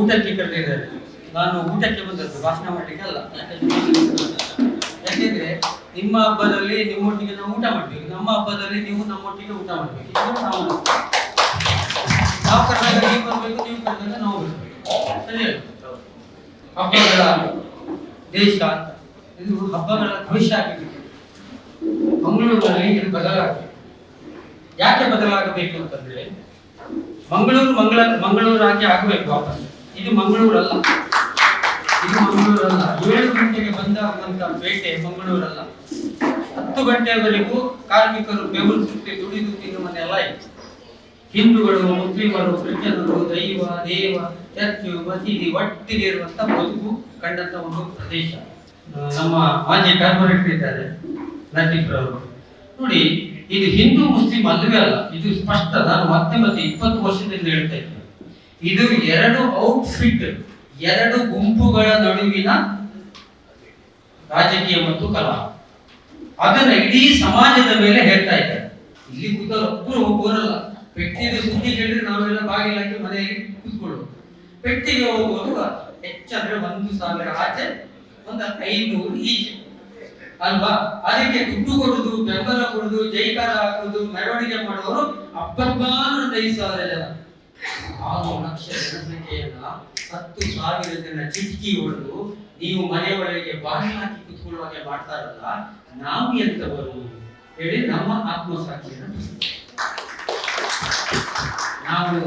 ಊಟಕ್ಕೆ ಕರೆದಿದ್ದಾರೆ ನಾನು ಊಟಕ್ಕೆ ಬಂದದ್ದು ಭಾಷಣ ಮಾಡಲಿಕ್ಕೆ ಅಲ್ಲ. ಯಾಕೆಂದ್ರೆ ನಿಮ್ಮ ಹಬ್ಬದಲ್ಲಿ ನಿಮ್ಮೊಟ್ಟಿಗೆ ನಾವು ಊಟ ಮಾಡ್ಬೇಕು ನಮ್ಮ ಹಬ್ಬದಲ್ಲಿ ನೀವು ನಮ್ಮೊಟ್ಟಿಗೆ ಊಟ ಮಾಡ್ಬೇಕು. ನಾವು ಕರೆದಾಗ ನೀವು ಬರ್ಬೇಕು, ನೀವು ಕರೆದಾಗ ನಾವು ಹಬ್ಬಗಳ ದೇಶ, ಇದು ಹಬ್ಬಗಳ ಭವಿಷ್ಯ ಆಗಿದೆ ಮಂಗಳೂರಿನಲ್ಲಿ ಇದು ಬದಲಾಗಿದೆ ಯಾಕೆ ಬದಲಾಗಬೇಕು ಅಂತಂದ್ರೆ, ಮಂಗಳೂರು ಮಂಗಳ, ಮಂಗಳೂರು ಆಗಿ ಆಗಬೇಕು ವಾಪಸ್ ಇದು ಮಂಗಳೂರಲ್ಲ. ಇದು ಮಂಗಳೂರಲ್ಲ. ಏಳು ಗಂಟೆಗೆ ಬಂದಂತ ಪೇಟೆ ಮಂಗಳೂರಲ್ಲ. ಹತ್ತು ಗಂಟೆವರೆಗೂ ಕಾರ್ಮಿಕರು ಬೆವರು ಸುತ್ತಿ ದುಡಿದು ತಿನ್ನುವ ನೆಲ ಇತ್ತು ಹಿಂದೂಗಳು, ಮುಸ್ಲಿಮರು, ಕ್ರಿಶ್ಚಿಯನರು, ದೈವ, ದೇವ, ಚರ್ಚು, ಮಸೀದಿ ಒಟ್ಟಿಗೆ ಇರುವಂತ ಬದುಕು ಕಂಡಂತ ಒಂದು ಪ್ರದೇಶ. ನಮ್ಮ ಮಾಜಿ ಕಾರ್ಪೊರೇಟರ್ ಇದ್ದಾರೆ, ಲತೀಫ್ ಅವರು ನೋಡಿ, ಇದು ಹಿಂದೂ, ಮುಸ್ಲಿಂ ಅಲ್ಲವೇ ಅಲ್ಲ. ಇದು ಸ್ಪಷ್ಟ. ನಾನು ಮತ್ತೆ ಮತ್ತೆ ಇಪ್ಪತ್ತು ವರ್ಷದಿಂದ ಹೇಳ್ತೇನೆ ಇದು ಎರಡು ಔಟ್ಫಿಟ್ ಎರಡು ಗುಂಪುಗಳ ನಡುವಿನ ರಾಜಕೀಯ ಮತ್ತು ಕಲಾ ಅದನ್ನ ಇಡೀ ಸಮಾಜದ ಮೇಲೆ ಹೇಳ್ತಾ ಇದ್ದಾರೆ. ಇಲ್ಲಿ ಕೂತಲ್ಲ ಒಬ್ಬರು ಹೋಗೋರಲ್ಲ. ವ್ಯಕ್ತಿಗೆ ಸುದ್ದಿ ಕೇಳಿದ್ರೆ ನಾವೆಲ್ಲ ಬಾಗಿಲಾಕಿ ಮನೆಯಲ್ಲಿ ಕೂತ್ಕೊಳ್ಳೋದು. ಪೆಟ್ಟಿಗೆ ಹೋಗುವುದು ಹೆಚ್ಚಂದ್ರೆ ಒಂದು ಸಾವಿರ ಆಚೆ, ಒಂದು ಐನೂರು ಈಚೆ. ಅಲ್ವಾ? ಅದಕ್ಕೆ ದುಡ್ಡು ಕೊಡುದು, ಬೆಂಬಲ ಕೊಡುದು, ಜೈಕಾರ ಹಾಕುದು, ಮೆರವಣಿಗೆ ಮಾಡುವವರು ಅಬ್ಬಬ್ಬಾನು ಐದು ಸಾವಿರ ಜನ. ಆರು ಲಕ್ಷ ಜನಸಂಖ್ಯೆಯನ್ನ ಹತ್ತು ಸಾವಿರ ಜನ ಚಿಟಕಿ ಹೊಡೆದು ನೀವು ಮನೆ ಒಳಗೆ ಬಾಗಿಲು ಹಾಕಿ ಕುತ್ಕೊಳ್ಳುವಾಗೆ ಮಾಡ್ತಾರಲ್ಲ ನಾವು ಎಂತವರು ಹೇಳಿ ನಮ್ಮ ಆತ್ಮಸಾಕ್ಷಿಯನ್ನು ನಾವು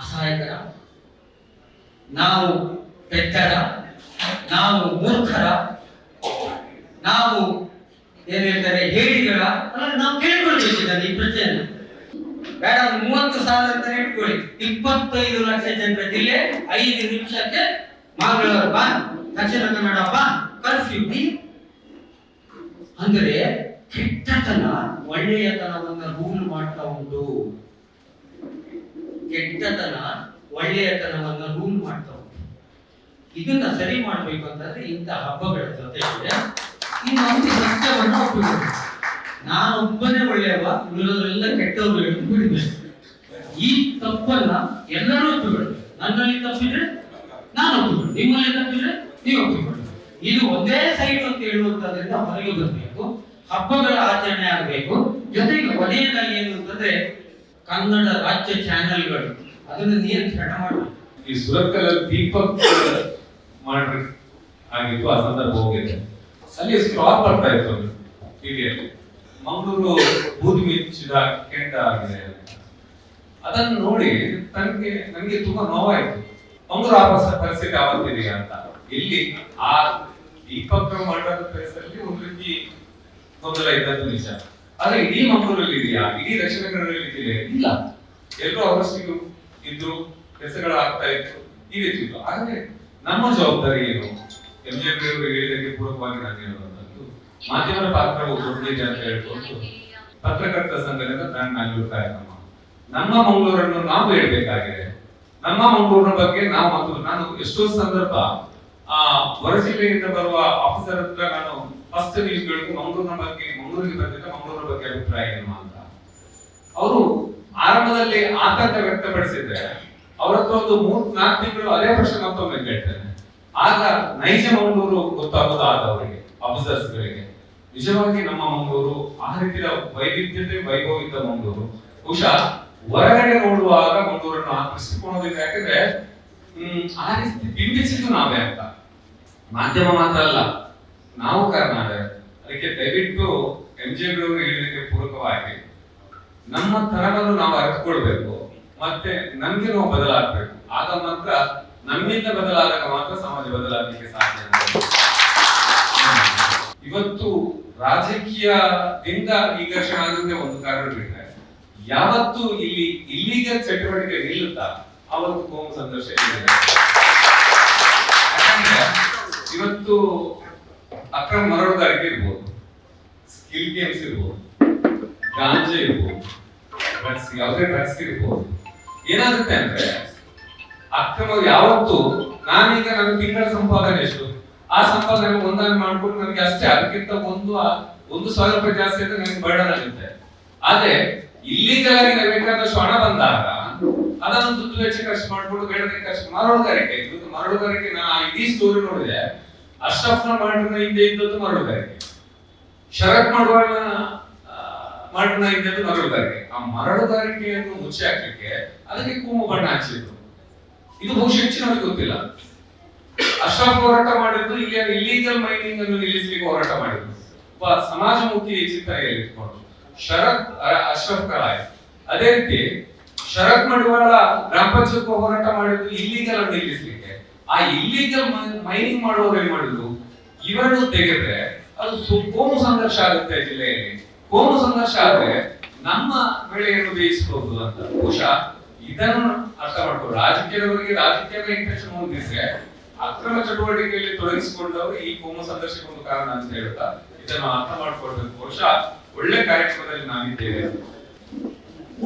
ಅಸಹಾಯಕರ ನಾವು ಪೆಟ್ಟರ ನಾವು ಮೂರ್ಖರ ನಾವು ಏನ್ ಹೇಳ್ತಾರೆ ಹೇಳಿಗಳ ನಾವು ಕೇಳ್ಕೊಳ್ಬೇಕು ಈ ಪ್ರಶ್ನೆಯನ್ನು. ಬೇಡ ಮೂವತ್ತು ಸಾವಿರ ಅಂತ ಇಟ್ಕೊಳ್ಳಿ. ಇಪ್ಪತ್ತೈದು ಲಕ್ಷ ಜನರ ಜಿಲ್ಲೆ ಐದು ನಿಮಿಷಕ್ಕೆ ಮಂಗಳೂರು ಬಾ ದಕ್ಷಿಣ ಕನ್ನಡ ಬಾ ಕರ್ಫ್ಯೂ ಅಂದರೆ ಕೆಟ್ಟತನ ಒಳ್ಳೆಯತನವನ್ನು ರೂಲ್ ಮಾಡ್ತಾ ಉಂಟು. ಕೆಟ್ಟತನ ಒಳ್ಳೆಯತನವನ್ನು ರೂಲ್ ಮಾಡ್ತಾ ಉಂಟು. ಇದನ್ನ ಸರಿ ಮಾಡಬೇಕು ಅಂತಂದ್ರೆ ಇಂಥ ಹಬ್ಬಗಳ ಜೊತೆಗೆ ಇನ್ನೊಂದು ಸತ್ಯವನ್ನ ಒಪ್ಪಿಕೊಳ್ಳಿ ನಾನೊಬ್ಬನೇ ಒಳ್ಳೆಯವ ಉಳಿದವರೆಲ್ಲ ಕೆಟ್ಟವರು ಹೇಳಿ ಈ ತಪ್ಪನ್ನ ಎಲ್ಲರೂ ಒಪ್ಪಿಕೊಳ್ಳಿ. ನನ್ನಲ್ಲಿ ತಪ್ಪಿದ್ರೆ ನಾನು ಒಪ್ಪಿಕೊಳ್ಳಿ. ನಿಮ್ಮಲ್ಲಿ ತಪ್ಪಿದ್ರೆ ನೀವು ಒಪ್ಪಿಕೊಳ್ಳಿ. ಇದು ಒಂದೇ ಸೈಡ್ ಅಂತ ಹೇಳುವಂತದ್ರಿಂದ ಹೊರಗೆ ಬರಬೇಕು. ಹಬ್ಬಗಳ ಆಚರಣೆ ಆಗಬೇಕು. ಜೊತೆಗೆ ಕೊನೆಯದಾಗಿ ಏನು ಅಂತಂದ್ರೆ ಕನ್ನಡ ರಾಜ್ಯ ಚಾನೆಲ್ಗಳು, ಅದನ್ನು ನಿಯಂತ್ರಣ ಮಾಡಬೇಕು. ಈ ಸುರಕ್ಕಲ ದೀಪಕ್ ಮಾಡ್ರಿ ಆಗಿತ್ತು, ಆ ಸಂದರ್ಭ ಹೋಗಿದೆ. ಅಲ್ಲಿ ಸ್ಟಾಪ್ ಬರ್ತಾ ಇತ್ತು ಟಿವಿಯಲ್ಲಿ ಮಂಗಳೂರು ಬೂದಿ ಮೆಚ್ಚಿದ ಕೆಂಡ ಆಗಿದೆ. ಅದನ್ನು ನೋಡಿ ನನಗೆ ನನಗೆ ತುಂಬಾ ನೋವಾಯಿತು. ಮಂಗಳೂರು ಆ ಪರ್ಸ- ಪರಿಸ್ಥಿತಿ ಆವತ್ತಿದೆ ಅಂತ. ಇಲ್ಲಿ ಆ ಇಪ್ಪತ್ತರ ಮಂಡಲದ ಪರಿಸರದಲ್ಲಿ ಒಂದು ರೀತಿ ಗೊಂದಲ ಇದ್ದದ್ದು ನಿಜ. ಆದ್ರೆ ಇಡೀ ಮಂಗಳೂರಲ್ಲಿ ಇದೆಯಾ? ಇಡೀ ದಕ್ಷಿಣ ಕನ್ನಡದಲ್ಲಿ ಇದೆಯಾ? ಇಲ್ಲ. ಎಲ್ಲರೂ ಅವರಷ್ಟಿಗೂ ಇದ್ರು ಕೆಲಸಗಳು ಆಗ್ತಾ ಇತ್ತು. ಈ ರೀತಿ ಇತ್ತು. ಆದ್ರೆ ನಮ್ಮ ಜವಾಬ್ದಾರಿ ಏನು? ಎಂ ಜೆ ಅವರು ಹೇಳಿದಕ್ಕೆ ಪೂರಕವಾಗಿ ನಾನು ಹೇಳುವಂತದ್ದು ಮಾಧ್ಯಮದ ಪಾತ್ರವು ದೊಡ್ಡದಿದೆ ಅಂತ ಹೇಳ್ಕೊಂಡು ಪತ್ರಕರ್ತ ಸಂಘದಿಂದ ಬ್ರ್ಯಾಂಡ್ ಮ್ಯಾನ್ಯೂರ್ ಕಾರ್ಯಕ್ರಮ ನಮ್ಮ. ಮಂಗಳೂರನ್ನು ನಾವು ಹೇಳ್ಬೇಕಾಗಿದೆ. ನಮ್ಮ ಮಂಗಳೂರಿನ ಬಗ್ಗೆ ನಾವು ಮತ್ತು ನಾನು ಎಷ್ಟೋ ಸಂದರ್ಭ, ಆ ಹೊರ ಜಿಲ್ಲೆಯಿಂದ ಬರುವ ಆಫೀಸರ್ ಹತ್ರ ನಾನು ಫಸ್ಟ್ ನ್ಯೂಸ್ ಕೇಳಿದ್ದು ಮಂಗಳೂರಿನ ಬಗ್ಗೆ, ಮಂಗಳೂರಿಗೆ ಬಂದಿದ್ದ ಮಂಗಳೂರಿನ ಬಗ್ಗೆ ಅಭಿಪ್ರಾಯ ಏನು ಅಂತ. ಅವರು ಆರಂಭದಲ್ಲಿ ಆತಂಕ ವ್ಯಕ್ತಪಡಿಸಿದ್ರೆ ಅವ್ರ ಹತ್ರ ಒಂದು ಮೂರ್ ನಾಲ್ಕು ತಿಂಗಳು ಅದೇ ಪ್ರಶ್ನೆ ಮತ್ತೊಮ್ಮೆ ಕೇಳ್ತೇನೆ. ಆಗ ನೈಜ ಮಂಗಳೂರು ಗೊತ್ತಾಗೋದು ಆದ ಅವರಿಗೆ ಆಫೀಸರ್ಸ್ ಗಳಿಗೆ. ನಿಜವಾಗಿ ನಮ್ಮ ಮಂಗಳೂರು ಆ ರೀತಿಯ ವೈವಿಧ್ಯತೆ ವೈಭವಿತ ಮಂಗಳೂರು. ಬಹುಶಃ ಹೊರಗಡೆ ನೋಡುವಾಗ ಮಂಗಳೂರನ್ನು ಆಕರ್ಷಿಸಿಕೊಳ್ಳೋದಿಲ್ಲ ಯಾಕಂದ್ರೆ, ಹ್ಮ್, ಆ ರೀತಿ ಬಿಂಬಿಸಿದ್ದು ನಾವೇ ಅಂತ. ಮಾಧ್ಯಮ ಮಾತ್ರ ಅಲ್ಲ, ನಾವು ಕರ್ನಾಟಕ. ಅದಕ್ಕೆ ದಯವಿಟ್ಟು ಎಂ ಜೆ ಅವರು ಹೇಳಿದಕ್ಕೆ ಪೂರಕವಾಗಿ, ನಮ್ಮ ತರವನ್ನು ನಾವು ಅರಿತುಕೊಳ್ಬೇಕು, ಮತ್ತೆ ನಮ್ಗೆ ನಾವು ಬದಲಾಗಬೇಕು. ಆಗ ಮಾತ್ರ ನಮ್ಮಿಂದ ಬದಲಾದಾಗ ಮಾತ್ರ ಸಮಾಜ ಬದಲಾಗಲಿಕ್ಕೆ ಸಾಧ್ಯ. ಇವತ್ತು ರಾಜಕೀಯದಿಂದ ಈ ಘರ್ಷಣೆ ಆಗುತ್ತೆ ಒಂದು ಕಾರಣ ಬಿಟ್ಟರೆ ಯಾವತ್ತು ಇಲ್ಲಿ ಇಲ್ಲಿಗೆ ಚಟುವಟಿಕೆ ನಿಲ್ಲುತ್ತಾ? ಅವತ್ತು ಕೋಮ ಸಂತೋಷ ಇವತ್ತು ಅಕ್ರಮ ಮರಳುಗಾರಿಕೆ ಇರ್ಬೋದು ಸ್ಕಿಲ್ ಗೇಮ್ಸ್ ಇರ್ಬೋದು, ಗಾಂಜಾ ಇರ್ಬೋದು ಡ್ರಗ್ಸ್ ಯಾವುದೇ ಡ್ರಗ್ಸ್ ಇರ್ಬೋದು. ಏನಾಗುತ್ತೆ ಅಂದ್ರೆ, ಅಕ್ರಮ ಯಾವತ್ತು, ನಾನೀಗ ನನ್ನ ತಿಂಗಳ ಸಂಪಾದನೆ ಎಷ್ಟು? ಆ ಸಂಪಾದನೆ ಒಂದಾಗಿ ಮಾಡ್ಕೊಂಡು ನನಗೆ ಅಷ್ಟೇ, ಅದಕ್ಕಿಂತ ಒಂದು ಒಂದು ಸಾವಿರ ರೂಪಾಯಿ ಜಾಸ್ತಿ ಅಂತ ನನಗೆ ಬರ್ಡನ್ ಆಗುತ್ತೆ. ಆದ್ರೆ, ಇಲ್ಲಿ ಆಗಿ ನನಗೆ ಬೇಕಾದಷ್ಟು ಹಣ ಬಂದಾಗ ಅದನ್ನು ದುಡ್ಡು ವೆಚ್ಚ ಖರ್ಚು ಮಾಡ್ಬಿಟ್ಟು ಬೇಡದೆ ಖರ್ಚು ಮರಳುಗಾರಿಕೆ. ಇವತ್ತು ಮರಳುಗಾರಿಕೆ ನಾ ಇಡೀ ಸ್ಟೋರಿ ನೋಡಿದೆ. ಅಷ್ಟಫ್ನ ಮಾಡಿದ ಹಿಂದೆ ಇದ್ದದ್ದು ಮರಳುಗಾರಿಕೆ. ಶರತ್ ಮಾಡುವಾಗ ಮಾಡಿದ ಹಿಂದೆ ಮರಳುಗಾರಿಕೆ. ಆ ಮರಳುಗಾರಿಕೆಯನ್ನು ಮುಚ್ಚಿ ಹಾಕಲಿಕ್ಕೆ ಅದಕ್ಕೆ ಕೂಮು ಬಣ್ಣ ಹಚ್ಚಿದ್ರು. ಇದು ಬಹುಶಃ ಹೆಚ್ಚಿನವರಿಗೆ ಗೊತ್ತಿಲ್ಲ. ಅಶ್ರಫ್ ಹೋರಾಟ ಮಾಡಿದ್ದು, ಇಲ್ಲಿ ಇಲ್ಲೀಗಲ್ ಮೈನಿಂಗ್ ಅನ್ನು ನಿಲ್ಲಿಸಲಿಕ್ಕೆ ಹೋರಾಟ ಮಾಡಿದ್ದು. ಒಬ್ಬ ಸಮಾಜಮುಖಿ ಇಟ್ಕೊಂಡು ಶರತ್ ಅಶ್ರಫ್ ಕಲಾಯ್. ಅದೇ ರೀತಿ, ಶರತ್ ಮಡಿವಾಳ ಗ್ರಾಮ ಪಂಚಾಯತ್ ಹೋರಾಟ ಮಾಡಿದ್ದು ಇಲ್ಲೀಗಲ್ ಅನ್ನು ನಿಲ್ಲಿಸಲಿಕ್ಕೆ. ಆ ಇಲ್ಲೀಗಲ್ ಮೈನಿಂಗ್ ಮಾಡುವವರು ಏನ್ ಮಾಡಿದ್ರು? ಇವನ್ನು ತೆಗೆದ್ರೆ ಅದು ಕೋಮು ಸಂಘರ್ಷ ಆಗುತ್ತೆ ಜಿಲ್ಲೆಯಲ್ಲಿ. ಕೋಮು ಸಂಘರ್ಷ ಆದ್ರೆ ನಮ್ಮ ಬೆಳೆಯನ್ನು ಬೇಯಿಸಬಹುದು ಅಂತ ಬಹುಶಃ ಇದನ್ನು ಅರ್ಥ ಮಾಡ್ಕೊಂಡು ರಾಜಕೀಯದವರಿಗೆ ರಾಜಕೀಯದ ಇಂಟ್ರೆಸ್ಟ್ ಹೊಂದಿದ್ರೆ ಅಕ್ರಮ ಚಟುವಟಿಕೆಯಲ್ಲಿ ತೊಡಗಿಸಿಕೊಂಡವರು ಈ ಕೋಮ ಸಂಘರ್ಷಕ್ಕೆ ಒಂದು ಕಾರಣ ಅಂತ ಹೇಳ್ತಾ ಇದನ್ನು ಅರ್ಥ ಮಾಡ್ಕೊಳ್ಬೇಕು. ಬಹುಶಃ ಒಳ್ಳೆ ಕಾರ್ಯಕ್ರಮದಲ್ಲಿ ನಾವಿದ್ದೇವೆ.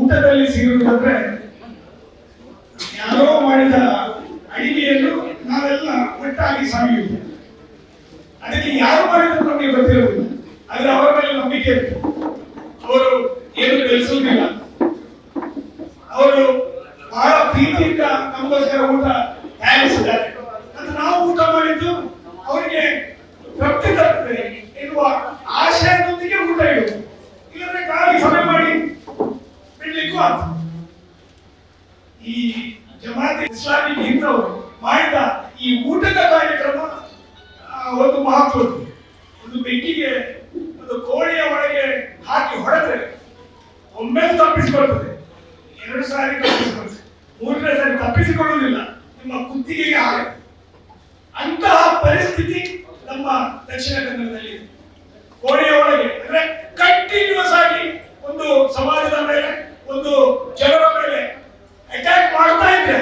ಊಟದಲ್ಲಿ ಸಿಗುವುದಂದ್ರೆ ಯಾರೋ ಮಾಡಿದ ಅಡಿಗೆಯನ್ನು ನಾವೆಲ್ಲ ಒಟ್ಟಾಗಿ ಸವಿಯುವುದು ಅದಕ್ಕೆ ಯಾರು ಮಾಡಿದ್ರು ನಮಗೆ ಗೊತ್ತಿರುವುದು ಆದ್ರೆ ಅವರ ಮೇಲೆ ನಂಬಿಕೆ ಇತ್ತು. ಅವರು ಏನು ಇಲ್ಲ ಅವರು ಬಹಳ ಪ್ರೀತಿಯಿಂದ ನಮಗೋಸ್ಕರ ಊಟ ತಯಾರಿಸಿದ್ದಾರೆ. ತಪ್ಪಿಸಿಕೊಳ್ಳುವುದಿಲ್ಲ. ನಿಮ್ಮ ಕುತ್ತಿಗೆಗೆ ಹಾಗೆ. ಅಂತಹ ಪರಿಸ್ಥಿತಿ ನಮ್ಮ ದಕ್ಷಿಣ ಕನ್ನಡದಲ್ಲಿ. ಕೋಣೆಯ ಒಳಗೆ ಅಂದ್ರೆ ಕಂಟಿನ್ಯೂಸ್ ಆಗಿ ಒಂದು ಸಮಾಜದ ಮೇಲೆ, ಒಂದು ಜನರ ಮೇಲೆ ಅಟ್ಯಾಕ್ ಮಾಡ್ತಾ ಇದ್ರೆ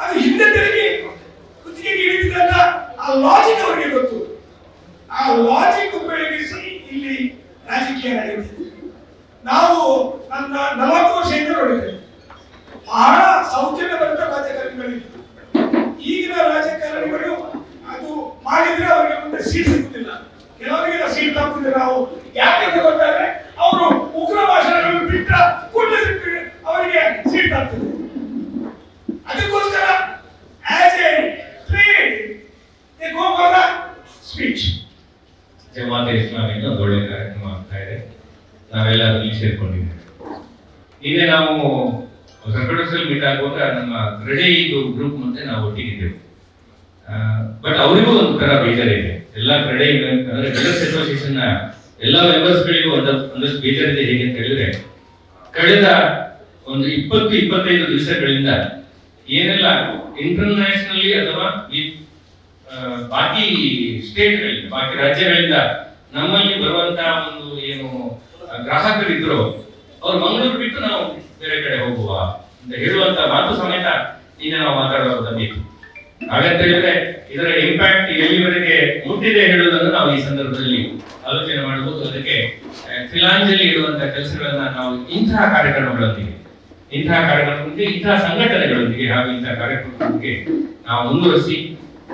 ಅದು ಹಿಂದೆ ತಿರುಗಿ ಕುತ್ತಿಗೆಗೆ ಇಳಿದಿದೆ ಅಂತ ಆ ಲಾಜಿಕ್ ಅವರಿಗೆ ಗೊತ್ತು. ಆ ಲಾಜಿಕ್ ಉಪಯೋಗಿಸಿ ಇಲ್ಲಿ ರಾಜಕೀಯ ನಡೆಯುತ್ತಿದೆ. ನಾವು ನನ್ನ ನಲವತ್ತು ವರ್ಷದಿಂದ ನೋಡಿದ್ದೇವೆ. ಬಹಳ ಸೌಜನ್ಯ ಭರಿತ ರಾಜಕಾರಣಿಗಳಿತ್ತು ಈಗಿನ ರಾಜಕಾರಣಿಗಳು ಅದು ಮಾಡಿದ್ರೆ ಅವರಿಗೆ ಒಂದು ಸೀಟ್ ಸಿಗುತ್ತಿಲ್ಲ ಕೆಲವರಿಗೆ ಸೀಟ್ ತಪ್ಪುತ್ತೆ ನಾವು ಯಾಕೆ ಅಂತ ಗೊತ್ತಾದ್ರೆ ಅವರು ಉಗ್ರ ಭಾಷಣಗಳನ್ನು ಬಿಟ್ಟ ಕೂಡಲೇ ಸಿಟ್ಟು ಅವರಿಗೆ ಸೀಟ್ ತಪ್ಪುತ್ತದೆ ಅದಕ್ಕೋಸ್ಕರ as a trade they go for the speech Jamaate Islamic ಒಂದು ಒಳ್ಳೆ ಕಾರ್ಯಕ್ರಮ ಆಗ್ತಾ ಇದೆ ನಾವೆಲ್ಲ ಇಲ್ಲಿ ಸೇರ್ಕೊಂಡಿದ್ದೇವೆ ನಿನ್ನೆ ನಾವು ಸಂಕಟದಲ್ಲಿ ಮೀಟ್ ಆಗುವಾಗ ಕ್ರೆಡೆ ಇದು ಗ್ರೂಪ್ ಮತ್ತೆ ನಾವು ಒಟ್ಟಿಗಿದ್ದೆವು ಬಟ್ ಅವರಿಗೂ ಒಂದು ತರ ಬೇಜಾರಿದೆ ಎಲ್ಲ ಕ್ರೆಡೆ ಅಂದ್ರೆ ಡೆಲಕ್ಸ್ ಅಸೋಸಿಯೇಷನ್ನ ಎಲ್ಲ ಮೆಂಬರ್ಸ್ ಗಳಿಗೂ ಒಂದ, ಒಂದಷ್ಟು ಬೇಜಾರಿದೆ ಹೇಗೆ ಅಂತ ಹೇಳಿದ್ರೆ, ಕಳೆದ ಒಂದು ಇಪ್ಪತ್ತು, ಇಪ್ಪತ್ತೈದು ದಿವಸಗಳಿಂದ ಏನೆಲ್ಲ ಇಂಟರ್ನ್ಯಾಷನಲಿ ಅಥವಾ ಈ ಬಾಕಿ ಸ್ಟೇಟ್ಗಳಿಂದ ಬಾಕಿ ರಾಜ್ಯಗಳಿಂದ ನಮ್ಮಲ್ಲಿ ಬರುವಂತಹ ಒಂದು ಏನು ಗ್ರಾಹಕರಿದ್ರು, ಅವ್ರು ಮಂಗಳೂರು ಬಿಟ್ಟು ನಾವು ಬೇರೆ ಕಡೆ ಹೋಗುವ ಅಂತ ಹೇಳುವಂತ ಮಾತು ಸಮೇತ ನಿನ್ನೆ ನಾವು ಮಾತಾಡುವಾಗ ಬೇಕು ಹಾಗಂತ ಹೇಳಿದ್ರೆ ಇದರ ಇಂಪ್ಯಾಕ್ಟ್ ಎಲ್ಲಿವರೆಗೆ ಮುಟ್ಟಿದೆ ಹೇಳುವುದನ್ನು ನಾವು ಈ ಸಂದರ್ಭದಲ್ಲಿ ಆಲೋಚನೆ ಮಾಡಬಹುದು. ಅದಕ್ಕೆ ತಿಲಾಂಜಲಿ ಇಡುವಂತಹ ಕೆಲಸಗಳನ್ನ ನಾವು ಇಂತಹ ಕಾರ್ಯಕ್ರಮಗಳೊಂದಿಗೆ, ಇಂತಹ ಕಾರ್ಯಕ್ರಮಕ್ಕೆ ಇಂತಹ ಸಂಘಟನೆಗಳೊಂದಿಗೆ ಹಾಗೂ ಇಂತಹ ಕಾರ್ಯಕ್ರಮಕ್ಕೆ ನಾವು ಮುಂದುವರಿಸಿ,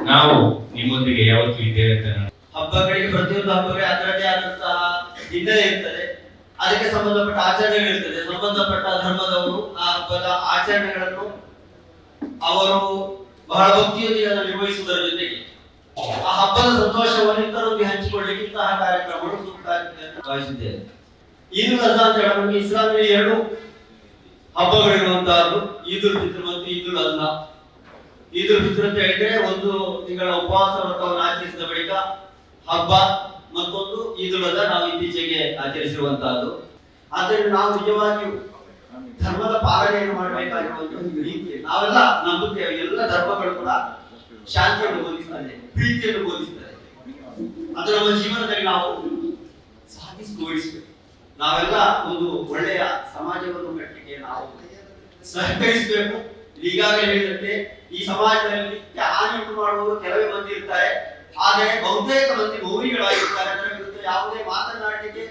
ನಾವು ನಿಮ್ಮೊಂದಿಗೆ ಯಾವತ್ತು ಇದ್ದೇವೆ ಅಂತ ಹಬ್ಬಗಳಿಗೆ, ಪ್ರತಿಯೊಂದು ಹಬ್ಬಗಳಿಗೆ ಅದರದೇ ಆದಂತಹ ಹಿನ್ನೆಲೆ ಇರ್ತದೆ. ಅದಕ್ಕೆ ಸಂಬಂಧಪಟ್ಟ ಆಚರಣೆಗಳಿರ್ತದೆ. ಸಂಬಂಧಪಟ್ಟ ಧರ್ಮದವರು ಆ ಹಬ್ಬದ ಆಚರಣೆಗಳನ್ನು ಅವರು ಬಹಳ ಭಕ್ತಿಯಲ್ಲಿ ಅದನ್ನು ನಿರ್ವಹಿಸುವುದರ ಜೊತೆಗೆ ಆ ಹಬ್ಬದ ಸಂತೋಷವನ್ನು ಇತರರೊಂದಿಗೆ ಹಂಚಿಕೊಳ್ಳಲಿಕ್ಕೆ ಇಂತಹ ಕಾರ್ಯಕ್ರಮಗಳು ಸೂಕ್ತ ಭಾವಿಸಿದ್ದೇನೆ. ಈದ್ ಅಜಾ ಅಂತ ಹೇಳಿ ಎರಡು ಹಬ್ಬಗಳಿರುವಂತಹದ್ದು ಈದುಲ್ ಫಿತ್ರ್ ಮತ್ತು ಈದುಲ್ ಅಜ್ಹಾ ಈದ್ ಉಲ್ ಫಿತ್ರ್ ಅಂತ ಹೇಳಿದ್ರೆ ಒಂದು ತಿಂಗಳ ಉಪವಾಸ ವ್ರತವನ್ನು ಆಚರಿಸಿದ ಬಳಿಕ ಹಬ್ಬ, ಮತ್ತೊಂದು ಈದುಲ್ ಅಜ್ಹಾ ನಾವು ಇತ್ತೀಚೆಗೆ ಆಚರಿಸಿರುವಂತಹದ್ದು. ಆದ್ದರಿಂದ ನಾವು ನಿಜವಾಗಿಯೂ ಧರ್ಮದ ಪಾಲನೆಯನ್ನು ಮಾಡಬೇಕಾಗಿರುವಂತಹ ಒಂದು ರೀತಿ. ನಾವೆಲ್ಲ ನಂಬಿಕೆ ಎಲ್ಲ ಧರ್ಮಗಳು ಕೂಡ ಶಾಂತಿಯನ್ನು ಬೋಧಿಸ್ತದೆ ಪ್ರೀತಿಯನ್ನು ಬೋಧಿಸ್ತಾರೆ. ಅದು ನಮ್ಮ ಜೀವನದಲ್ಲಿ ನಾವು ಸಾಧಿಸಿ ತೋರಿಸಬೇಕು ನಾವೆಲ್ಲ ಒಂದು ಒಳ್ಳೆಯ ಸಮಾಜವನ್ನು ಕಟ್ಟಲಿಕ್ಕೆ ನಾವು ಸಹಕರಿಸಬೇಕು. ಈಗಾಗಲೇ ಹೇಳಿದಂತೆ ಈ ಸಮಾಜದಲ್ಲಿ ನಿತ್ಯ ಹಾನಿ ಉಂಟು ಮಾಡುವವರು ಕೆಲವೇ ಮಂದಿ ಇರ್ತಾರೆ. ಆದರೆ ಬಹುತೇಕ ಮಂದಿ ಗೌರಿಗಳಾಗಿರ್ತಾರೆ ಅದರ ವಿರುದ್ಧ ಯಾವುದೇ ಮಾತನಾಡಲಿಕ್ಕೆ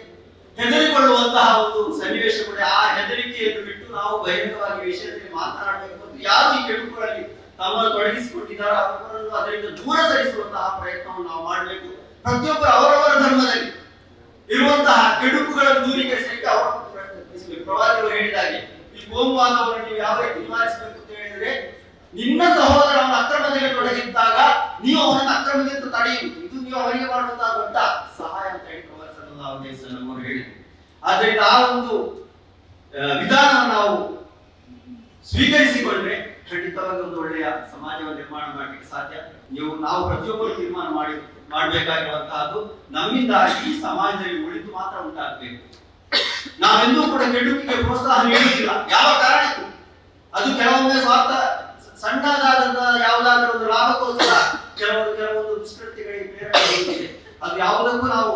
ಹೆದರಿಕೊಳ್ಳುವಂತಹ ಒಂದು ಸನ್ನಿವೇಶ ಕೂಡ ಆ ಹೆದರಿಕೆಯನ್ನು ಬಿಟ್ಟು ನಾವು ಬಹಿರಂಗವಾಗಿ ವಿಷಯದಲ್ಲಿ ಮಾತನಾಡಬೇಕು ಯಾರು ಈ ಕೆಡುಕುಗಳಲ್ಲಿ ತಮ್ಮನ್ನು ತೊಡಗಿಸಿಕೊಟ್ಟಿದ್ದಾರೆ ಅವರನ್ನು ಅದರಿಂದ ದೂರ ಸರಿಸುವಂತಹ ಪ್ರಯತ್ನವನ್ನು ನಾವು ಮಾಡಬೇಕು. ಪ್ರತಿಯೊಬ್ಬರು ಅವರವರ ಧರ್ಮದಲ್ಲಿ ಇರುವಂತಹ ಕೆಡುಕುಗಳನ್ನು ದೂರೀಕರಿಸಲಿಕ್ಕೆ ಅವರ ಪ್ರಯತ್ನಿಸಬೇಕು ಪ್ರವಾದಿಗಳು ಹೇಳಿದಾಗೆ, ಈ ಗೋಮುವಾದವನ್ನು ನೀವು ಯಾವ ರೀತಿ ನಿವಾರಿಸಬೇಕು ಅಂತ ಹೇಳಿದ್ರೆ, ನಿನ್ನ ಸಹೋದರ ಅವನ ಅಕ್ರಮದಲ್ಲಿ ತೊಡಗಿದ್ದಾಗ ನೀವು ಅವನನ್ನು ಅಕ್ರಮದಿಂದ ತಡೆಯುವುದು. ಇದು ನೀವು ಅವರಿಗೆ ಮಾಡುವಂತಹ ದೊಡ್ಡ ಸಹಾಯ. ಅಂತ ಆ ಒಂದು ವಿಧಾನ ನಾವು ಸ್ವೀಕರಿಸಿಕೊಂಡ್ರೆ ಖಂಡಿತವಾಗಿ ಒಂದು ಒಳ್ಳೆಯ ಸಮಾಜವನ್ನು ನಿರ್ಮಾಣ ಮಾಡಲಿಕ್ಕೆ ಸಾಧ್ಯ. ನೀವು, ನಾವು ಪ್ರತಿಯೊಬ್ಬರು ತೀರ್ಮಾನ ಮಾಡಿ, ಮಾಡಬೇಕಾಗಿರುವಂತಹದ್ದು ನಮ್ಮಿಂದ ಈ ಸಮಾಜದಲ್ಲಿ ಉಳಿದು ಮಾತ್ರ ಉಂಟಾಗಬೇಕು. ನಾವೆಂದೂ ಕೂಡ ಕೆಡುಕಿಗೆ ಪ್ರೋತ್ಸಾಹ ನೀಡುವುದಿಲ್ಲ. ಯಾವ ಕಾರಣಕ್ಕೂ. ಅದು ಕೆಲವೊಮ್ಮೆ ಸ್ವಾರ್ಥ ಸಣ್ಣದಾದಂತಹ ಯಾವುದಾದ್ರೂ ಒಂದು ಲಾಭಕ್ಕೋಸ್ಕರ ಕೆಲವೊಂದು ಕೆಲವೊಂದು ದುಷ್ಕೃತ್ಯಗಳಿಗೆ ಪ್ರೇರಣೆ ಅದು ಯಾವುದಕ್ಕೂ ನಾವು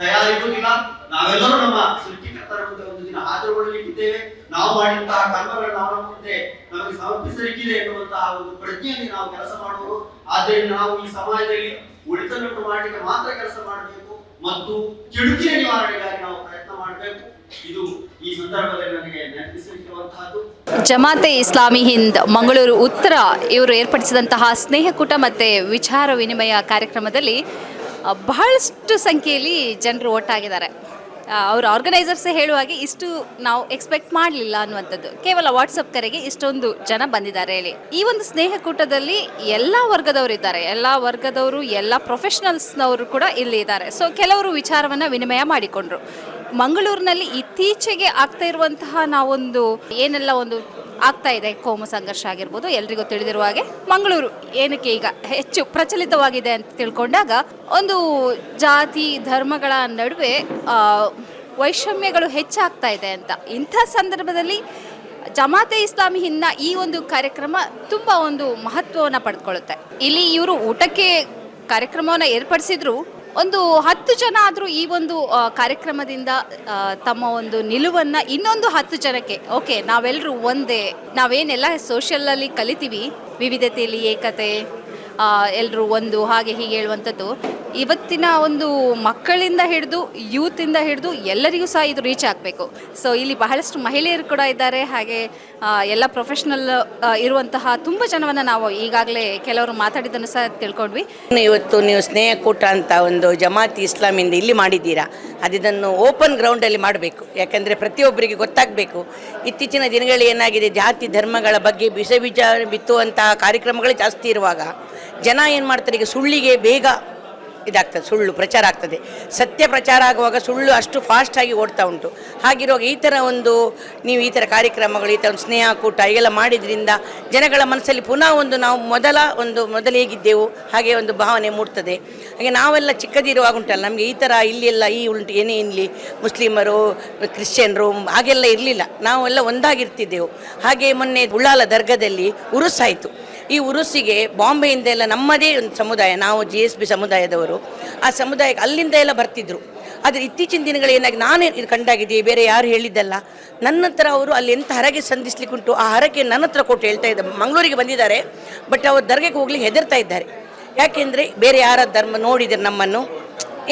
ತಯಾರಿರುವುದಿಲ್ಲ ನಾವೆಲ್ಲರೂ ನಮ್ಮ ಸೃಷ್ಟಿಕರ್ತರ ಮುಂದೆ ಒಂದು ದಿನ ಹಾಜರುಗೊಳ್ಳಲಿಕ್ಕಿದ್ದೇವೆ ನಾವು ಮಾಡಿದಂತಹ ಕರ್ಮಗಳನ್ನು ಅವರ ಮುಂದೆ ನಮಗೆ ಸಮರ್ಪಿಸಲಿಕ್ಕಿದೆ ಎನ್ನುವಂತಹ ಒಂದು ಪ್ರಜ್ಞೆಯಲ್ಲಿ ನಾವು ಕೆಲಸ ಮಾಡುವುದು. ಆದ್ದರಿಂದ ನಾವು ಈ ಸಮಾಜದಲ್ಲಿ ಉಳಿತನ್ನುಂಟು ಮಾಡಲಿಕ್ಕೆ ಮಾತ್ರ ಕೆಲಸ ಮಾಡಬೇಕು. ಮತ್ತು ಕೆಡುಕಿನ ನಿವಾರಣೆಗಾಗಿ ನಾವು ಪ್ರಯತ್ನ ಮಾಡಬೇಕು. ಇದು ಈ ಸಂದರ್ಭದಲ್ಲಿ ನನಗೆ ನೆನಪಿಸಲಿಕ್ಕಿರುವಂತಹದ್ದು. ಜಮಾತೆ ಇಸ್ಲಾಮಿ ಹಿಂದ್, ಮಂಗಳೂರು ಉತ್ತರ ಇವರು ಏರ್ಪಡಿಸಿದಂತಹ ಸ್ನೇಹಕೂಟ ಮತ್ತು ವಿಚಾರ ವಿನಿಮಯ ಕಾರ್ಯಕ್ರಮದಲ್ಲಿ ಬಹಳಷ್ಟು ಸಂಖ್ಯೆಯಲ್ಲಿ ಜನರು ಒಟ್ಟಾಗಿದ್ದಾರೆ. ಅವರು ಆರ್ಗನೈಸರ್ಸೇ ಹೇಳುವ ಹಾಗೆ ಇಷ್ಟು ನಾವು ಎಕ್ಸ್ಪೆಕ್ಟ್ ಮಾಡಲಿಲ್ಲ ಅನ್ನುವಂಥದ್ದು. ಕೇವಲ ವಾಟ್ಸಪ್ ಕರೆಗೆ ಇಷ್ಟೊಂದು ಜನ ಬಂದಿದ್ದಾರೆ ಹೇಳಿ. ಈ ಒಂದು ಸ್ನೇಹಕೂಟದಲ್ಲಿ ಎಲ್ಲ ವರ್ಗದವರು ಇದ್ದಾರೆ. ಎಲ್ಲ ವರ್ಗದವರು, ಎಲ್ಲ ಪ್ರೊಫೆಷನಲ್ಸ್ನವರು ಕೂಡ ಇಲ್ಲಿ ಇದ್ದಾರೆ. ಸೊ ಕೆಲವರು ವಿಚಾರವನ್ನು ವಿನಿಮಯ ಮಾಡಿಕೊಂಡ್ರು. ಮಂಗಳೂರಿನಲ್ಲಿ ಇತ್ತೀಚೆಗೆ ಆಗ್ತಾ ಇರುವಂತಹ ನಾವೊಂದು ಏನೆಲ್ಲ ಒಂದು ಆಗ್ತಾ ಇದೆ. ಕೋಮು ಸಂಘರ್ಷ ಆಗಿರ್ಬೋದು, ಎಲ್ರಿಗೂ ತಿಳಿದಿರುವ ಹಾಗೆ ಮಂಗಳೂರು ಏನಕ್ಕೆ ಈಗ ಹೆಚ್ಚು ಪ್ರಚಲಿತವಾಗಿದೆ ಅಂತ ತಿಳ್ಕೊಂಡಾಗ ಒಂದು ಜಾತಿ, ಧರ್ಮಗಳ ನಡುವೆ ವೈಷಮ್ಯಗಳು ಹೆಚ್ಚಾಗ್ತಾ ಇದೆ ಅಂತ. ಇಂಥ ಸಂದರ್ಭದಲ್ಲಿ ಜಮಾತೆ ಇಸ್ಲಾಮಿ ಹಿಂದ ಈ ಒಂದು ಕಾರ್ಯಕ್ರಮ ತುಂಬ ಒಂದು ಮಹತ್ವವನ್ನು ಪಡೆದುಕೊಳ್ಳುತ್ತೆ ಇಲ್ಲಿ ಇವರು ಊಟಕ್ಕೆ ಕಾರ್ಯಕ್ರಮವನ್ನು ಏರ್ಪಡಿಸಿದ್ರು ಒಂದು ಹತ್ತು ಜನ ಆದರೂ ಈ ಒಂದು ಕಾರ್ಯಕ್ರಮದಿಂದ ತಮ್ಮ ಒಂದು ನಿಲುವನ್ನು ಇನ್ನೊಂದು ಹತ್ತು ಜನಕ್ಕೆ, ಓಕೆ ನಾವೆಲ್ಲರೂ ಒಂದೇ, ನಾವೇನೆಲ್ಲ ಸೋಷಿಯಲಲ್ಲಿ ಕಲಿತೀವಿ ವಿವಿಧತೆಯಲ್ಲಿ ಏಕತೆ ಎಲ್ಲರೂ ಒಂದು ಹಾಗೆ ಹೀಗೆ ಹೇಳುವಂಥದ್ದು. ಇವತ್ತಿನ ಒಂದು ಮಕ್ಕಳಿಂದ ಹಿಡಿದು ಯೂತಿಂದ ಹಿಡಿದು ಎಲ್ಲರಿಗೂ ಸಹ ಇದು ರೀಚ್ ಆಗಬೇಕು. ಸೊ ಇಲ್ಲಿ ಬಹಳಷ್ಟು ಮಹಿಳೆಯರು ಕೂಡ ಇದ್ದಾರೆ. ಹಾಗೆ ಎಲ್ಲ ಪ್ರೊಫೆಷ್ನಲ್ ಇರುವಂತಹ ತುಂಬ ಜನವನ್ನು ನಾವು ಈಗಾಗಲೇ ಕೆಲವರು ಮಾತಾಡಿದ್ದನ್ನು ಸಹ ತಿಳ್ಕೊಂಡ್ವಿ. ಇವತ್ತು ನೀವು ಸ್ನೇಹಕೂಟ ಅಂತ ಒಂದು ಜಮಾತಿ ಇಸ್ಲಾಮಿಂದ ಇಲ್ಲಿ ಮಾಡಿದ್ದೀರಾ? ಅದಿದನ್ನು ಓಪನ್ ಗ್ರೌಂಡಲ್ಲಿ ಮಾಡಬೇಕು. ಯಾಕಂದರೆ ಪ್ರತಿಯೊಬ್ಬರಿಗೆ ಗೊತ್ತಾಗಬೇಕು. ಇತ್ತೀಚಿನ ದಿನಗಳಲ್ಲಿ ಏನಾಗಿದೆ? ಜಾತಿ ಧರ್ಮಗಳ ಬಗ್ಗೆ ಬಿಸ ಬೀಜ ಬಿತ್ತುವಂತಹ ಕಾರ್ಯಕ್ರಮಗಳು ಜಾಸ್ತಿ ಇರುವಾಗ. ಜನ ಏನು ಮಾಡ್ತಾರೆ, ಈಗ ಸುಳ್ಳಿಗೆ ಬೇಗ ಇದಾಗ್ತದೆ, ಸುಳ್ಳು ಪ್ರಚಾರ ಆಗ್ತದೆ. ಸತ್ಯ ಪ್ರಚಾರ ಆಗುವಾಗ ಸುಳ್ಳು ಅಷ್ಟು ಫಾಸ್ಟಾಗಿ ಓಡ್ತಾ ಉಂಟು. ಹಾಗಿರುವಾಗ ಈ ಥರ ಒಂದು, ನೀವು ಈ ಥರ ಕಾರ್ಯಕ್ರಮಗಳು, ಈ ಥರ ಒಂದು ಸ್ನೇಹಕೂಟ ಇವೆಲ್ಲ ಮಾಡಿದ್ರಿಂದ ಜನಗಳ ಮನಸ್ಸಲ್ಲಿ ಪುನಃ ಒಂದು ನಾವು ಮೊದಲ ಒಂದು, ಮೊದಲು ಹೇಗಿದ್ದೆವು, ಹಾಗೆ ಒಂದು ಭಾವನೆ ಮೂಡ್ತದೆ. ಹಾಗೆ ನಾವೆಲ್ಲ ಚಿಕ್ಕದಿರುವಾಗ ಉಂಟಲ್ಲ, ನಮಗೆ ಈ ಥರ ಎಲ್ಲ ಈ ಉಂಟು, ಏನೇ ಇರಲಿ, ಮುಸ್ಲಿಮರು, ಕ್ರಿಶ್ಚಿಯನ್ರು ಹಾಗೆಲ್ಲ ಇರಲಿಲ್ಲ. ನಾವೆಲ್ಲ ಒಂದಾಗಿರ್ತಿದ್ದೆವು. ಹಾಗೆ ಮೊನ್ನೆ ಉಳ್ಳಾಲ ದರ್ಗದಲ್ಲಿ ಉರುಸಾಯಿತು. ಈ ಉರುಸಿಗೆ ಬಾಂಬೆಯಿಂದ ಎಲ್ಲ ನಮ್ಮದೇ ಒಂದು ಸಮುದಾಯ, ನಾವು ಜಿ ಎಸ್ ಬಿ ಸಮುದಾಯದವರು. ಆ ಸಮುದಾಯಕ್ಕೆ ಅಲ್ಲಿಂದ ಎಲ್ಲ ಬರ್ತಿದ್ರು. ಆದರೆ ಇತ್ತೀಚಿನ ದಿನಗಳು ಏನಾಗಿ ನಾನೇ ಇದು ಕಂಡಾಗಿದ್ದೀವಿ ಬೇರೆ ಯಾರು ಹೇಳಿದ್ದಲ್ಲ. ನನ್ನ ಹತ್ರ ಅವರು ಅಲ್ಲಿ ಎಂಥ ಹರಗೆ ಸಂಧಿಸ್ಲಿಕ್ಕುಂಟು ಆ ಹರಕೆ ನನ್ನ ಹತ್ರ ಕೊಟ್ಟು ಹೇಳ್ತಾ ಇದ್ದಾರೆ ಮಂಗಳೂರಿಗೆ ಬಂದಿದ್ದಾರೆ ಬಟ್ ಅವರು ದರ್ಗೆಗೆ ಹೋಗ್ಲಿಕ್ಕೆ ಹೆದರ್ತಾ ಇದ್ದಾರೆ. ಯಾಕೆಂದರೆ ಬೇರೆ ಯಾರ ಧರ್ಮ ನೋಡಿದರೆ ನಮ್ಮನ್ನು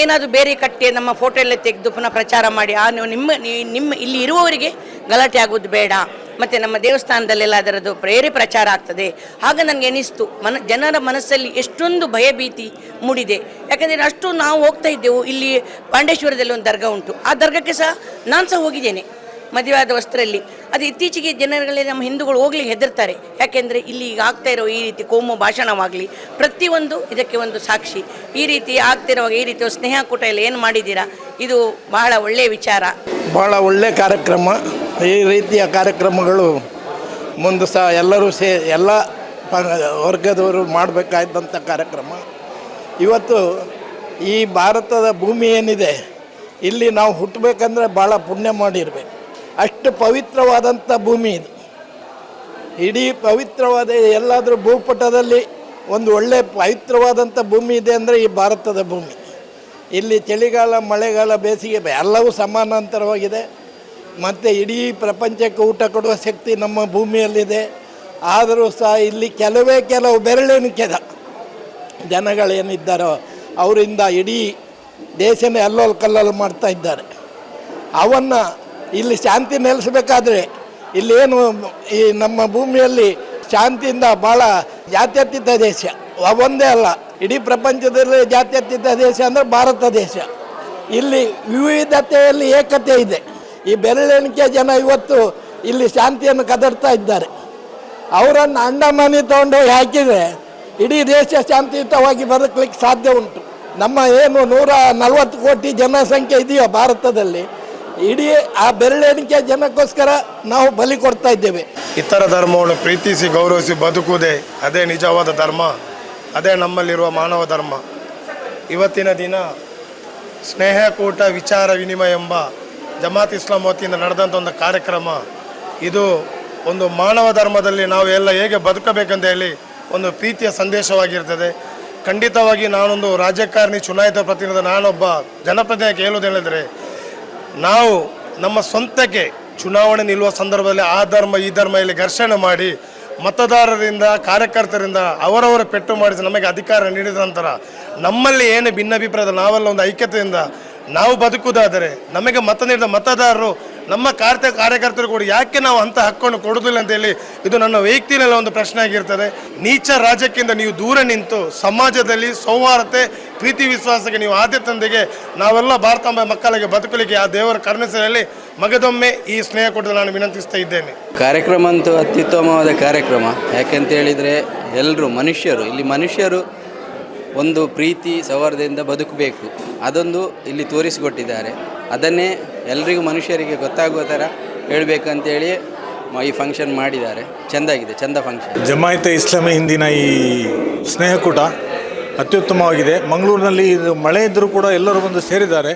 ಏನಾದರೂ ಬೇರೆ ಕಟ್ಟಿ ನಮ್ಮ ಫೋಟೋ ಎಲ್ಲ ತೆಗೆದು ಪುನಃ ಪ್ರಚಾರ ಮಾಡಿ, ಆ ನೀವು ನಿಮ್ಮ ನಿಮ್ಮ ಇಲ್ಲಿ ಇರುವವರಿಗೆ ಗಲಾಟೆ ಆಗೋದು ಬೇಡ. ಮತ್ತು ನಮ್ಮ ದೇವಸ್ಥಾನದಲ್ಲೆಲ್ಲ ಅದರದ್ದು ಬೇರೆ ಪ್ರಚಾರ ಆಗ್ತದೆ. ಆಗ ನನಗೆ ಅನಿಸ್ತು, ಮನ, ಜನರ ಮನಸ್ಸಲ್ಲಿ ಎಷ್ಟೊಂದು ಭಯಭೀತಿ ಮೂಡಿದೆ. ಯಾಕಂದರೆ ಅಷ್ಟು ನಾವು ಹೋಗ್ತಾ ಇದ್ದೆವು, ಇಲ್ಲಿ ಪಾಂಡೇಶ್ವರದಲ್ಲಿ ಒಂದು ದರ್ಗಾ ಉಂಟು. ಆ ದರ್ಗಕ್ಕೆ ಸಹ ನಾನು ಸಹ ಹೋಗಿದ್ದೇನೆ, ಮದುವೆಯಾದ ವಸ್ತ್ರಲ್ಲಿ ಅದು ಇತ್ತೀಚೆಗೆ ಜನರಲ್ಲಿ ನಮ್ಮ ಹಿಂದೂಗಳು ಹೋಗ್ಲಿಕ್ಕೆ ಹೆದರ್ತಾರೆ. ಯಾಕೆಂದರೆ ಇಲ್ಲಿ ಈಗ ಆಗ್ತಾ ಇರೋ ಈ ರೀತಿ ಕೋಮು ಭಾಷಣವಾಗಲಿ, ಪ್ರತಿಯೊಂದು ಇದಕ್ಕೆ ಒಂದು ಸಾಕ್ಷಿ. ಈ ರೀತಿ ಆಗ್ತಿರುವಾಗ ಈ ರೀತಿ ಸ್ನೇಹ ಕೂಟ ಎಲ್ಲ ಏನು ಮಾಡಿದ್ದೀರಾ? ಇದು ಬಹಳ ಒಳ್ಳೆಯ ವಿಚಾರ. ಭಾಳ ಒಳ್ಳೆಯ ಕಾರ್ಯಕ್ರಮ. ಈ ರೀತಿಯ ಕಾರ್ಯಕ್ರಮಗಳು ಮುಂದೆ ಸಹ ಎಲ್ಲರೂ ಸೇ, ಎಲ್ಲ ವರ್ಗದವರು ಮಾಡಬೇಕಾದಂಥ ಕಾರ್ಯಕ್ರಮ. ಇವತ್ತು ಈ ಭಾರತದ ಭೂಮಿ ಏನಿದೆ, ಇಲ್ಲಿ ನಾವು ಹುಟ್ಟಬೇಕಂದ್ರೆ ಭಾಳ ಪುಣ್ಯ ಮಾಡಿರಬೇಕು. ಅಷ್ಟು ಪವಿತ್ರವಾದಂಥ ಭೂಮಿ ಇದು. ಇಡೀ ಪವಿತ್ರವಾದ ಎಲ್ಲಾದರೂ ಭೂಪಟದಲ್ಲಿ ಒಂದು ಒಳ್ಳೆಯ ಪವಿತ್ರವಾದಂಥ ಭೂಮಿ ಇದೆ ಅಂದರೆ ಈ ಭಾರತದ ಭೂಮಿ. ಇಲ್ಲಿ ಚಳಿಗಾಲ, ಮಳೆಗಾಲ, ಬೇಸಿಗೆ ಎಲ್ಲವೂ ಸಮಾನಾಂತರವಾಗಿದೆ. ಮತ್ತು ಇಡೀ ಪ್ರಪಂಚಕ್ಕೆ ಊಟ ಕೊಡುವ ಶಕ್ತಿ ನಮ್ಮ ಭೂಮಿಯಲ್ಲಿದೆ. ಆದರೂ ಸಹ ಇಲ್ಲಿ ಕೆಲವೇ ಕೆಲವು ಬೆರಳೆಣಿಕೆದ ಜನಗಳೇನಿದ್ದಾರೋ ಅವರಿಂದ ಇಡೀ ದೇಶನೇ ಅಲ್ಲೋಲ್ ಕಲ್ಲಲ್ಲಿ ಮಾಡ್ತಾ ಇದ್ದಾರೆ. ಅವನ್ನು ಇಲ್ಲಿ ಶಾಂತಿ ನೆಲೆಸಬೇಕಾದ್ರೆ ಇಲ್ಲೇನು ಈ ನಮ್ಮ ಭೂಮಿಯಲ್ಲಿ ಶಾಂತಿಯಿಂದ ಭಾಳ ಜಾತ್ಯತೀತ ದೇಶ. ಒಂದೇ ಅಲ್ಲ, ಇಡೀ ಪ್ರಪಂಚದಲ್ಲಿ ಜಾತ್ಯತೀತ ದೇಶ ಅಂದರೆ ಭಾರತ ದೇಶ. ಇಲ್ಲಿ ವಿವಿಧತೆಯಲ್ಲಿ ಏಕತೆ ಇದೆ. ಈ ಬೆರಳೆಣಿಕೆ ಜನ ಇವತ್ತು ಇಲ್ಲಿ ಶಾಂತಿಯನ್ನು ಕದಡ್ತಾ ಇದ್ದಾರೆ. ಅವರನ್ನು ಅಂಡಮಾನಿ ತಗೊಂಡೋಗಿ ಹಾಕಿದರೆ ಇಡೀ ದೇಶ ಶಾಂತಿಯುತವಾಗಿ ಬದುಕಲಿಕ್ಕೆ ಸಾಧ್ಯ ಉಂಟು. ನಮ್ಮ ಏನು ನೂರ ನಲವತ್ತು ಕೋಟಿ ಜನಸಂಖ್ಯೆ ಇದೆಯೋ ಭಾರತದಲ್ಲಿ ಇಡೀ ಆ ಬೆರಳೆಣಿಕೆ ಜನಕ್ಕೋಸ್ಕರ ನಾವು ಬಲಿ ಕೊಡ್ತಾ ಇದ್ದೇವೆ. ಇತರ ಧರ್ಮವನ್ನು ಪ್ರೀತಿಸಿ ಗೌರವಿಸಿ ಬದುಕುವುದೇ ಅದೇ ನಿಜವಾದ ಧರ್ಮ, ಅದೇ ನಮ್ಮಲ್ಲಿರುವ ಮಾನವ ಧರ್ಮ. ಇವತ್ತಿನ ದಿನ ಸ್ನೇಹಕೂಟ ವಿಚಾರ ವಿನಿಮಯ ಎಂಬ ಜಮಾತ್ ಇಸ್ಲಾಂ ವತಿಯಿಂದ ನಡೆದಂಥ ಒಂದು ಕಾರ್ಯಕ್ರಮ. ಇದು ಒಂದು ಮಾನವ ಧರ್ಮದಲ್ಲಿ ನಾವು ಎಲ್ಲ ಹೇಗೆ ಬದುಕಬೇಕಂತ ಹೇಳಿ ಒಂದು ಪ್ರೀತಿಯ ಸಂದೇಶವಾಗಿರ್ತದೆ. ಖಂಡಿತವಾಗಿ ನಾನೊಂದು ರಾಜಕಾರಣಿ ಚುನಾಯಿತ ಪ್ರತಿನಿಧಿ ನಾನೊಬ್ಬ ಜನಪ್ರತಿನಿಧಿ ಹೇಳುವುದೇನೆಂದರೆ ನಾವು ನಮ್ಮ ಸ್ವಂತಕ್ಕೆ ಚುನಾವಣೆ ನಿಲ್ಲುವ ಸಂದರ್ಭದಲ್ಲಿ ಆ ಧರ್ಮ, ಈ ಧರ್ಮ ಇಲ್ಲಿ ಘರ್ಷಣೆ ಮಾಡಿ ಮತದಾರರಿಂದ, ಕಾರ್ಯಕರ್ತರಿಂದ ಅವರವರ ಪೆಟ್ಟು ಮಾಡಿಸಿ ನಮಗೆ ಅಧಿಕಾರ ನೀಡಿದ ನಂತರ ನಮ್ಮಲ್ಲಿ ಏನು ಭಿನ್ನಾಭಿಪ್ರಾಯದ ನಾವೆಲ್ಲ ಒಂದು ಐಕ್ಯತೆಯಿಂದ ನಾವು ಬದುಕುವುದಾದರೆ ನಮಗೆ ಮತ ನೀಡಿದ ಮತದಾರರು ನಮ್ಮ ಕಾರ್ಯ ಕಾರ್ಯಕರ್ತರು ಕೂಡ ಯಾಕೆ ನಾವು ಅಂತ ಹಕ್ಕನ್ನು ಅಂತ ಅಂತೇಳಿ ಇದು ನನ್ನ ವ್ಯಕ್ತಿನಲ್ಲ ಒಂದು ಪ್ರಶ್ನೆ ಆಗಿರ್ತದೆ. ನೀಚ ರಾಜ್ಯಕ್ಕಿಂತ ನೀವು ದೂರ ನಿಂತು ಸಮಾಜದಲ್ಲಿ ಸೌಹಾರ್ದತೆ, ಪ್ರೀತಿ ವಿಶ್ವಾಸಕ್ಕೆ ನೀವು ಆದ್ಯತೆಯೊಂದಿಗೆ ನಾವೆಲ್ಲ ಭಾರತಾಂಬ ಮಕ್ಕಳಿಗೆ ಬದುಕಲಿಕ್ಕೆ ಆ ದೇವರ ಕರುಣಿಸಲಿ ಮಗದೊಮ್ಮೆ ಈ ಸ್ನೇಹ ಕೊಡಲು ನಾನು ವಿನಂತಿಸ್ತಾ ಇದ್ದೇನೆ. ಕಾರ್ಯಕ್ರಮ ಅಂತೂ ಅತ್ಯುತ್ತಮವಾದ ಕಾರ್ಯಕ್ರಮ. ಯಾಕೆಂತ ಹೇಳಿದರೆ ಎಲ್ಲರೂ ಮನುಷ್ಯರು, ಇಲ್ಲಿ ಮನುಷ್ಯರು ಒಂದು ಪ್ರೀತಿ ಸೌಹಾರ್ದದಿಂದ ಬದುಕಬೇಕು. ಅದೊಂದು ಇಲ್ಲಿ ತೋರಿಸಿಕೊಟ್ಟಿದ್ದಾರೆ. ಅದನ್ನೇ ಎಲ್ರಿಗೂ ಮನುಷ್ಯರಿಗೆ ಗೊತ್ತಾಗುವ ಥರ ಹೇಳಬೇಕಂತೇಳಿ ಈ ಫಂಕ್ಷನ್ ಮಾಡಿದ್ದಾರೆ. ಚೆಂದಾಗಿದೆ, ಚೆಂದ ಫಂಕ್ಷನ್ ಜಮಾಯಿತ ಇಸ್ಲಾಮಿ ಹಿಂದಿನ ಈ ಸ್ನೇಹಕೂಟ ಅತ್ಯುತ್ತಮವಾಗಿದೆ. ಮಂಗಳೂರಿನಲ್ಲಿ ಇದು ಮಳೆ ಇದ್ದರೂ ಕೂಡ ಎಲ್ಲರೂ ಬಂದು ಸೇರಿದ್ದಾರೆ.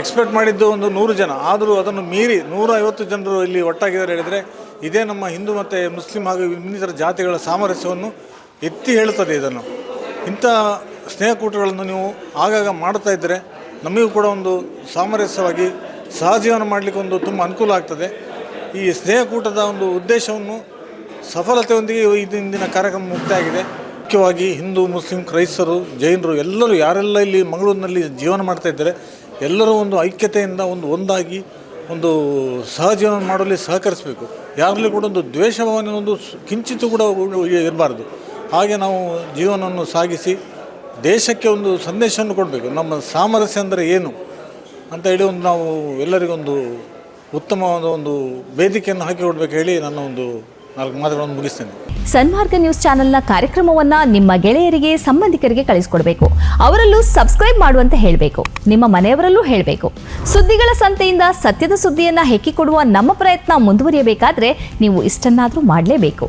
ಎಕ್ಸ್ಪೆಕ್ಟ್ ಮಾಡಿದ್ದು ಒಂದು ನೂರು ಜನ. ಆದರೂ ಅದನ್ನು ಮೀರಿ ನೂರ ಐವತ್ತು ಜನರು ಇಲ್ಲಿ ಒಟ್ಟಾಗಿದ್ದಾರೆ ಹೇಳಿದರೆ ಇದೇ ನಮ್ಮ ಹಿಂದೂ ಮತ್ತು ಮುಸ್ಲಿಂ ಹಾಗೂ ಇನ್ನಿತರ ಜಾತಿಗಳ ಸಾಮರಸ್ಯವನ್ನು ಎತ್ತಿ ಹೇಳುತ್ತದೆ ಇದನ್ನು. ಇಂಥ ಸ್ನೇಹಕೂಟಗಳನ್ನು ನೀವು ಆಗಾಗ ಮಾಡ್ತಾ ಇದ್ದರೆ ನಮಗೂ ಕೂಡ ಒಂದು ಸಾಮರಸ್ಯವಾಗಿ ಸಹಜೀವನ ಮಾಡಲಿಕ್ಕೆ ಒಂದು ತುಂಬ ಅನುಕೂಲ ಆಗ್ತದೆ. ಈ ಸ್ನೇಹಕೂಟದ ಒಂದು ಉದ್ದೇಶವನ್ನು ಸಫಲತೆಯೊಂದಿಗೆ ಇದು ಇಂದಿನ ಕಾರ್ಯಕ್ರಮ ಮುಕ್ತಾಗಿದೆ ಮುಖ್ಯವಾಗಿ ಹಿಂದೂ, ಮುಸ್ಲಿಂ, ಕ್ರೈಸ್ತರು, ಜೈನರು ಎಲ್ಲರೂ ಯಾರೆಲ್ಲ ಇಲ್ಲಿ ಮಂಗಳೂರಿನಲ್ಲಿ ಜೀವನ ಮಾಡ್ತಾ ಇದ್ದಾರೆ, ಎಲ್ಲರೂ ಒಂದು ಐಕ್ಯತೆಯಿಂದ ಒಂದು ಒಂದಾಗಿ ಒಂದು ಸಹಜೀವನ ಮಾಡುವಲ್ಲಿ ಸಹಕರಿಸಬೇಕು. ಯಾರಲ್ಲಿ ಕೂಡ ಒಂದು ದ್ವೇಷ ಭಾವನೆ ಒಂದು ಕಿಂಚಿತು ಕೂಡ ಇರಬಾರ್ದು. ಹಾಗೆ ನಾವು ಜೀವನವನ್ನು ಸಾಗಿಸಿ ದೇಶಕ್ಕೆ ಒಂದು ಸಂದೇಶವನ್ನು ಕೊಡಬೇಕು. ನಮ್ಮ ಸಾಮರಸ್ಯ ಅಂದರೆ ಏನು ಅಂತ ಹೇಳಿ ಒಂದು ನಾವು ಎಲ್ಲರಿಗೊಂದು ಉತ್ತಮವಾದ ಒಂದು ವೇದಿಕೆಯನ್ನು ಹಾಕಿಕೊಡ್ಬೇಕು ಹೇಳಿ ನನ್ನ ಒಂದು ನಾಲ್ಕು ಮಾತುಗಳನ್ನು ಮುಗಿಸ್ತೇನೆ. ಸನ್ಮಾರ್ಗ ನ್ಯೂಸ್ ಚಾನೆಲ್ನ ಕಾರ್ಯಕ್ರಮವನ್ನ ನಿಮ್ಮ ಗೆಳೆಯರಿಗೆ, ಸಂಬಂಧಿಕರಿಗೆ ಕಳಿಸ್ಕೊಡ್ಬೇಕು. ಅವರಲ್ಲೂ ಸಬ್ಸ್ಕ್ರೈಬ್ ಮಾಡುವಂತೆ ಹೇಳಬೇಕು. ನಿಮ್ಮ ಮನೆಯವರಲ್ಲೂ ಹೇಳಬೇಕು. ಸುದ್ದಿಗಳ ಸಂತೆಯಿಂದ ಸತ್ಯದ ಸುದ್ದಿಯನ್ನ ಹೆಕ್ಕಿಕೊಡುವ ನಮ್ಮ ಪ್ರಯತ್ನ ಮುಂದುವರಿಯಬೇಕಾದ್ರೆ ನೀವು ಇಷ್ಟನ್ನಾದರೂ ಮಾಡಲೇಬೇಕು.